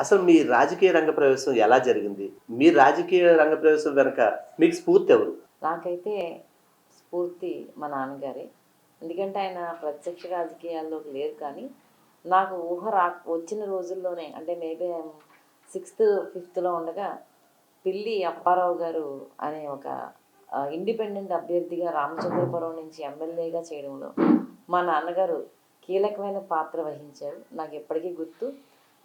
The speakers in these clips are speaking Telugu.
అసలు మీ రాజకీయ రంగ ప్రవేశం ఎలా జరిగింది? మీ రాజకీయ రంగ ప్రవేశం వెనక మీకు స్ఫూర్తి ఎవరు? నాకైతే స్ఫూర్తి మా నాన్నగారే. ఎందుకంటే ఆయన ప్రత్యక్ష రాజకీయాల్లోకి లేరు కానీ నాకు ఊహ రా వచ్చిన రోజుల్లోనే అంటే మేబీ సిక్స్త్ ఫిఫ్త్లో ఉండగా పిల్లి అప్పారావు గారు అనే ఒక ఇండిపెండెంట్ అభ్యర్థిగా రామచంద్రపురం నుంచి ఎమ్మెల్యేగా చేయడంలో మా నాన్నగారు కీలకమైన పాత్ర వహించారు. నాకు ఎప్పటికీ గుర్తు.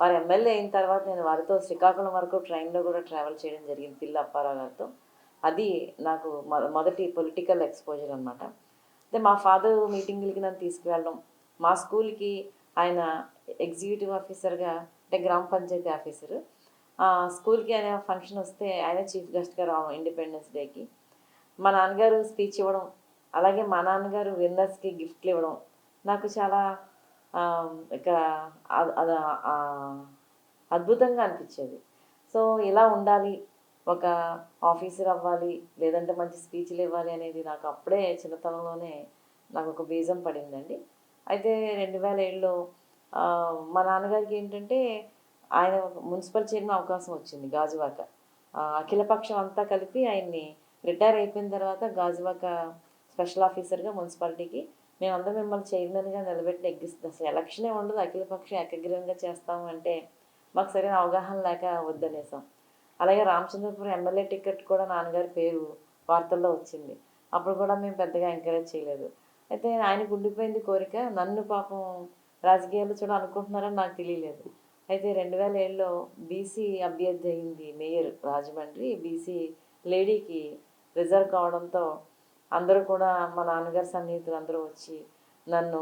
వారు ఎమ్మెల్యే అయిన తర్వాత నేను వారితో శ్రీకాకుళం వరకు ట్రైన్లో కూడా ట్రావెల్ చేయడం జరిగింది పిల్ల అప్పారావు గారితో. అది నాకు మొ- మొదటి పొలిటికల్ ఎక్స్పోజర్ అనమాట అయితే మా ఫాదర్ మీటింగులకి నన్ను తీసుకువెళ్ళడం మా స్కూల్కి ఆయన ఎగ్జిక్యూటివ్ ఆఫీసర్గా అంటే గ్రామ పంచాయతీ ఆఫీసర్. స్కూల్కి ఆయన ఫంక్షన్ వస్తే ఆయన చీఫ్ గెస్ట్గా రావడం ఇండిపెండెన్స్ డేకి. మా నాన్నగారు స్పీచ్ ఇవ్వడం అలాగే మా నాన్నగారు విన్నర్స్కి గిఫ్ట్లు ఇవ్వడం నాకు చాలా ఇక అది అద్భుతంగా అనిపించేది. సో ఇలా ఉండాలి ఒక ఆఫీసర్ అవ్వాలి లేదంటే మంచి స్పీచ్లు ఇవ్వాలి అనేది నాకు అప్పుడే చిన్నతనంలోనే నాకు ఒక బీజం పడిందండి. అయితే రెండు వేల ఏడులో మా నాన్నగారికి ఏంటంటే ఆయన మున్సిపల్ చైర్మన్ అవకాశం వచ్చింది గాజువాక. అఖిలపక్షం అంతా కలిపి ఆయన్ని రిటైర్ అయిపోయిన తర్వాత గాజువాక స్పెషల్ ఆఫీసర్గా మున్సిపాలిటీకి మేమందరం మిమ్మల్ని చైర్మన్గా నిలబెట్టి ఎగ్గిస్తాం అసలు ఎలక్షనే ఉండదు. అఖిలపక్షం ఏకగ్రీవంగా చేస్తాము అంటే మాకు సరైన అవగాహన లేక వద్దనేసాం అలాగే రామచంద్రపురం ఎమ్మెల్యే టికెట్ కూడా నాన్నగారి పేరు వార్తల్లో వచ్చింది. అప్పుడు కూడా మేము పెద్దగా ఎంకరేజ్ చేయలేదు. అయితే ఆయన గుండిపోయింది కోరిక. నన్ను పాపం రాజకీయాల్లో చూడ అనుకుంటున్నారని నాకు తెలియలేదు. అయితే రెండు వేల ఏడులో బీసీ అభ్యర్థి అయింది మేయర్ రాజమండ్రి. బీసీ లేడీకి రిజర్వ్ కావడంతో అందరూ కూడా మా నాన్నగారి సన్నిహితులు అందరూ వచ్చి నన్ను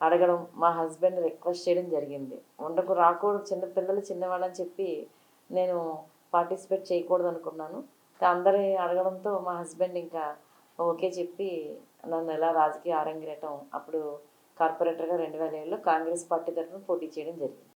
అడగడం మా హస్బెండ్ రిక్వెస్ట్ చేయడం జరిగింది. ఉండకు రాకూడదు చిన్నపిల్లలు చిన్నవాళ్ళని చెప్పి నేను పార్టిసిపేట్ చేయకూడదు అనుకున్నాను. అందరి అడగడంతో మా హస్బెండ్ ఇంకా ఓకే చెప్పి నన్ను ఎలా రాజకీయ ఆరంగేటం అప్పుడు కార్పొరేటర్గా రెండు వేల ఏడులో కాంగ్రెస్ పార్టీ తరఫున పోటీ చేయడం జరిగింది.